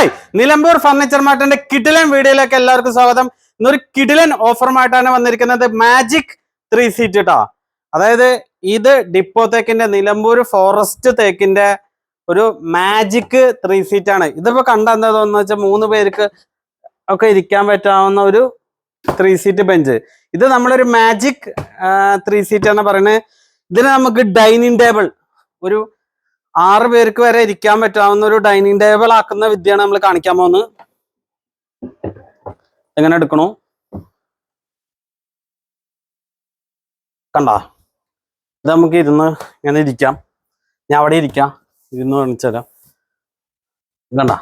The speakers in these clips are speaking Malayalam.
ഹായ് നിലമ്പൂർ ഫർണിച്ചർ മാർട്ടിന്റെ കിടിലൻ വീഡിയോയിലേക്ക് എല്ലാവർക്കും സ്വാഗതം. ഇന്നൊരു കിടിലൻ ഓഫറുമായിട്ടാണ് വന്നിരിക്കുന്നത് മാജിക് ത്രീ സീറ്റ് കേട്ടോ അതായത് ഇത് ഡിപ്പോ തേക്കിന്റെ നിലമ്പൂർ ഫോറസ്റ്റ് തേക്കിന്റെ ഒരു മാജിക് ത്രീ സീറ്റ് ആണ്. ഇതിപ്പോ കണ്ട എന്താ വെച്ചാൽ മൂന്ന് പേർക്ക് ഒക്കെ ഇരിക്കാൻ പറ്റാവുന്ന ഒരു ത്രീ സീറ്റ് ബെഞ്ച്. ഇത് നമ്മളൊരു മാജിക് ത്രീ സീറ്റ് ആണ് പറയുന്നത്. ഇതിന് നമുക്ക് ഡൈനിങ് ടേബിൾ ഒരു ആറ് പേർക്ക് വരെ ഇരിക്കാൻ പറ്റാവുന്ന ഒരു ഡൈനിങ് ടേബിൾ ആക്കുന്ന വിദ്യയാണ് നമ്മൾ കാണിക്കാൻ പോകുന്നത്. എങ്ങനെ എടുക്കണു? കണ്ട? ഇത് നമുക്ക് ഇരുന്ന് ഇങ്ങനെ ഇരിക്കാം. ഞാൻ അവിടെ ഇരിക്കാം. ഇരുന്ന് കാണിച്ചു തരാം. കണ്ട?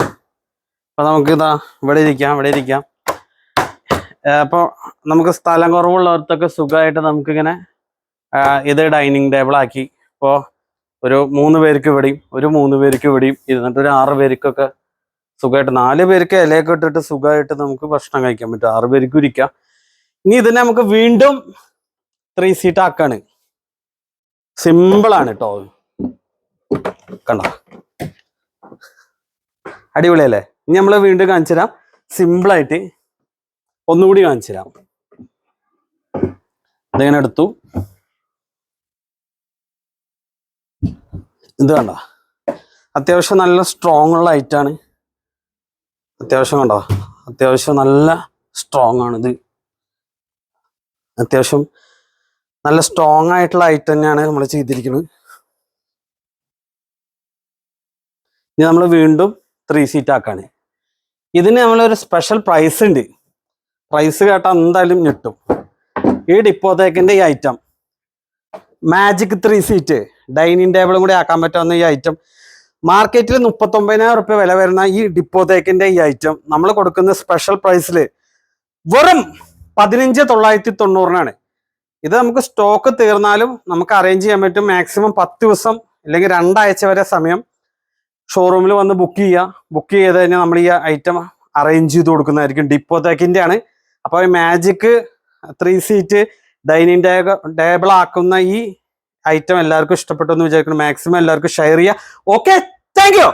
അപ്പൊ നമുക്ക് ഇതാ ഇവിടെ ഇരിക്കാം ഇവിടെ ഇരിക്കാം. അപ്പോൾ നമുക്ക് സ്ഥലം കുറവുള്ളവർക്കൊക്കെ സുഖമായിട്ട് നമുക്കിങ്ങനെ ഇത് ഡൈനിങ് ടേബിൾ ആക്കി. ഇപ്പോൾ ഒരു മൂന്ന് പേർക്ക് ഇവിടെയും ഒരു മൂന്ന് പേർക്ക് ഇവിടെയും ഇരുന്നിട്ട് ഒരു ആറ് പേർക്കൊക്കെ സുഖമായിട്ട് നാല് പേർക്ക് ഇലയൊക്കെ ഇട്ടിട്ട് സുഖമായിട്ട് നമുക്ക് ഭക്ഷണം കഴിക്കാൻ പറ്റും. ആറ് പേർക്ക് ഇരിക്കാം. ഇനി ഇതിനെ നമുക്ക് വീണ്ടും ത്രീ സീറ്റ് ആക്കാണ്. സിമ്പിൾ ആണ് കേട്ടോ കണ്ട? അടിപൊളിയല്ലേ? ഇനി നമ്മൾ വീണ്ടും കാണിച്ചു തരാം. സിമ്പിൾ ആയിട്ട് ഒന്നുകൂടി കാണിച്ചു തരാം. എടുത്തു? ഇത് കണ്ട? അത്യാവശ്യം നല്ല സ്ട്രോങ് ഉള്ള ഐറ്റാണ് അത്യാവശ്യം കണ്ടോ? അത്യാവശ്യം നല്ല സ്ട്രോങ് ആണ് ഇത്. അത്യാവശ്യം നല്ല സ്ട്രോങ് ആയിട്ടുള്ള ഐറ്റം തന്നെയാണ് നമ്മൾ ചെയ്തിരിക്കുന്നത്. ഇനി നമ്മൾ വീണ്ടും ത്രീ സീറ്റ് ആക്കാണ് ഇതിന് നമ്മളൊരു സ്പെഷ്യൽ പ്രൈസ് ഉണ്ട്. പ്രൈസ് കേട്ടാൽ എന്തായാലും ഞെട്ടും. ഈ ഡിപ്പോത്തേക്കിന്റെ ഈ item magic three seat dining ടേബിളും കൂടി ആക്കാൻ പറ്റാവുന്ന ഈ ഐറ്റം മാർക്കറ്റിൽ മുപ്പത്തൊമ്പതിനായിരം റുപ്യ വില വരുന്ന ഈ ഡിപ്പോത്തേക്കിന്റെ ഈ ഐറ്റം നമ്മൾ കൊടുക്കുന്ന സ്പെഷ്യൽ പ്രൈസിൽ വെറും പതിനഞ്ച് തൊള്ളായിരത്തി തൊണ്ണൂറിനാണ്. ഇത് നമുക്ക് സ്റ്റോക്ക് തീർന്നാലും നമുക്ക് അറേഞ്ച് ചെയ്യാൻ പറ്റും മാക്സിമം പത്ത് ദിവസം അല്ലെങ്കിൽ രണ്ടാഴ്ച വരെ സമയം ഷോറൂമിൽ വന്ന് ബുക്ക് ചെയ്യുക. ബുക്ക് ചെയ്ത് കഴിഞ്ഞാൽ നമ്മൾ ഈ ഐറ്റം അറേഞ്ച് ചെയ്ത് കൊടുക്കുന്നതായിരിക്കും ഡിപ്പോത്തേക്കിന്റെ ആണ് അപ്പോൾ magic three seat dining table ആക്കുന്ന ഈ ഐറ്റം എല്ലാവർക്കും ഇഷ്ടപ്പെട്ടു എന്ന് വിചാരിക്കണം മാക്സിമം എല്ലാവർക്കും ഷെയർ ചെയ്യുക. Okay thank you